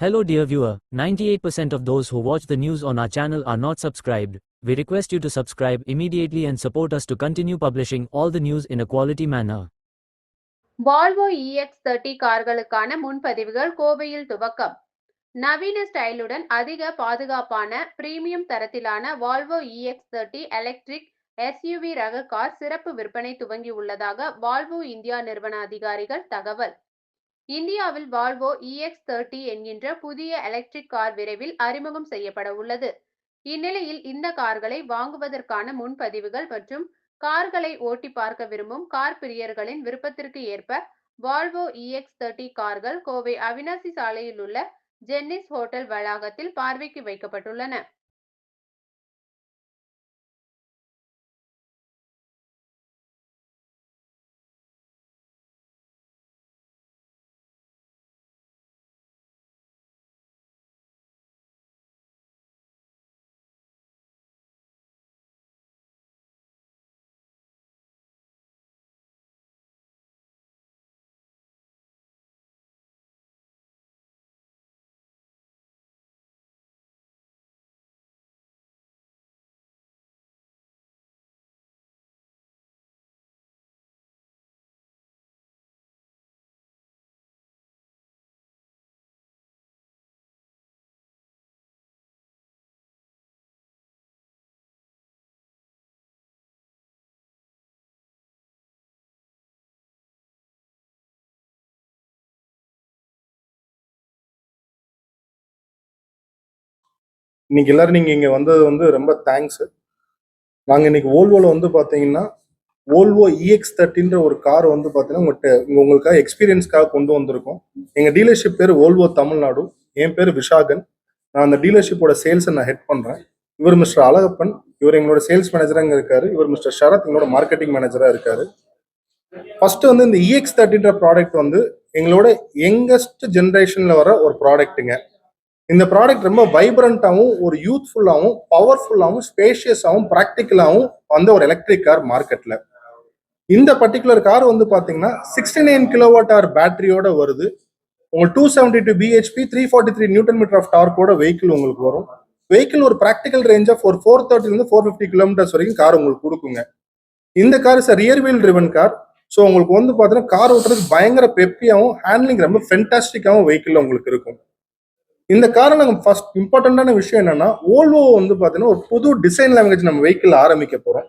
Hello dear viewer, 98% of those who watch the news on our channel are not subscribed. We request you to subscribe immediately and support us to continue publishing all the news in a quality manner. Volvo EX thirty கார்களுக்கான முன்பதிவுகள் கோவையில் துவக்கம் நவீன ஸ்டைலுடன் அதிக பாதுகாப்பான premium தரத்திலான Volvo EX thirty electric SUV ரக car சிறப்பு விற்பனை துவங்கியுள்ளதாக வால்வோ இந்தியா நிறுவன அதிகாரிகள் தகவல் இந்தியாவில் வால்வோ இஎக்ஸ் தேர்ட்டி என்கின்ற புதிய எலக்ட்ரிக் கார் விரைவில் அறிமுகம் செய்யப்பட உள்ளது. இந்நிலையில் இந்த கார்களை வாங்குவதற்கான முன்பதிவுகள் மற்றும் கார்களை ஓட்டி பார்க்க விரும்பும் கார் பிரியர்களின் விருப்பத்திற்கு ஏற்ப வால்வோ இஎக்ஸ் தேர்ட்டி கார்கள் கோவை அவினாசி சாலையில் உள்ள ஜென்னிஸ் ஹோட்டல் வளாகத்தில் பார்வைக்கு வைக்கப்பட்டுள்ளன. இன்னைக்கு எல்லாரும் நீங்க இங்க வந்தது வந்து ரொம்ப தேங்க்ஸ் நாங்க இன்னைக்கு ஓல்வோல வந்து பாத்தீங்கன்னா ஓல்வோ இஎக்ஸ் தேர்ட்டின்ற ஒரு கார் வந்து பாத்தீங்கன்னா உங்கள்கிட்ட உங்க உங்களுக்காக எக்ஸ்பீரியன்ஸ்க்காக கொண்டு வந்திருக்கோம். எங்க டீலர்ஷிப் பேர் ஓல்வோ தமிழ்நாடு என் பேர் விஷாகன் நான் அந்த டீலர்ஷிப்போட சேல்ஸை நான் ஹெட் பண்றேன். இவர் மிஸ்டர் அழகப்பன் இவர் எங்களோட சேல்ஸ் மேனேஜராக இருக்காரு. இவர் மிஸ்டர் சரத் எங்களோட மார்க்கெட்டிங் மேனேஜராக இருக்காரு. ஃபர்ஸ்ட் வந்து இந்த இஎக்ஸ் தேர்ட்டின்ற ப்ராடக்ட் வந்து எங்களோட யங்கஸ்ட் ஜென்ரேஷன்ல வர ஒரு ப்ராடக்ட்டுங்க இந்த ப்ராடக்ட் ரொம்ப வைப்ரண்ட்டாகவும் ஒரு யூத்ஃபுல்லாகவும் பவர்ஃபுல்லாகவும் ஸ்பேஷியஸாகவும் ப்ராக்டிக்கலாகவும் வந்த ஒரு எலக்ட்ரிக் கார் மார்க்கெட்டில் இந்த பர்டிகுலர் கார் வந்து பார்த்தீங்கன்னா சிக்ஸ்டி நைன் கிலோவாட் ஆர் பேட்டரியோட வருது உங்களுக்கு two seventy two BHP three forty three newton metre of டார்க்கோட vehicle உங்களுக்கு வரும். வெஹிக்கிள் ஒரு ப்ராக்டிக்கல் ரேஞ்ச் ஆஃப் ஒரு ஃபோர் தேர்ட்டிலேருந்து ஃபோர் ஃபிஃப்டி கிலோமீட்டர்ஸ் வரைக்கும் கார் உங்களுக்கு கொடுக்குங்க. இந்த car is rear wheel driven car so உங்களுக்கு வந்து பார்த்தீங்கன்னா கார் ஓட்டுறதுக்கு பயங்கர பெப்பியாகவும் ஹேண்ட்லிங் ரொம்ப ஃபென்டாஸ்டிக்காகவும் வெஹிக்கிள் உங்களுக்கு இருக்கும். இந்த காரணம் நாங்கள் ஃபர்ஸ்ட் இம்பார்ட்டண்ட்டான விஷயம் என்னன்னா ஓல்வோ வந்து பார்த்தீங்கன்னா ஒரு புது டிசைன் லாங்குவேஜ் நம்ம வெஹிக்கிள் ஆரம்பிக்க போகிறோம்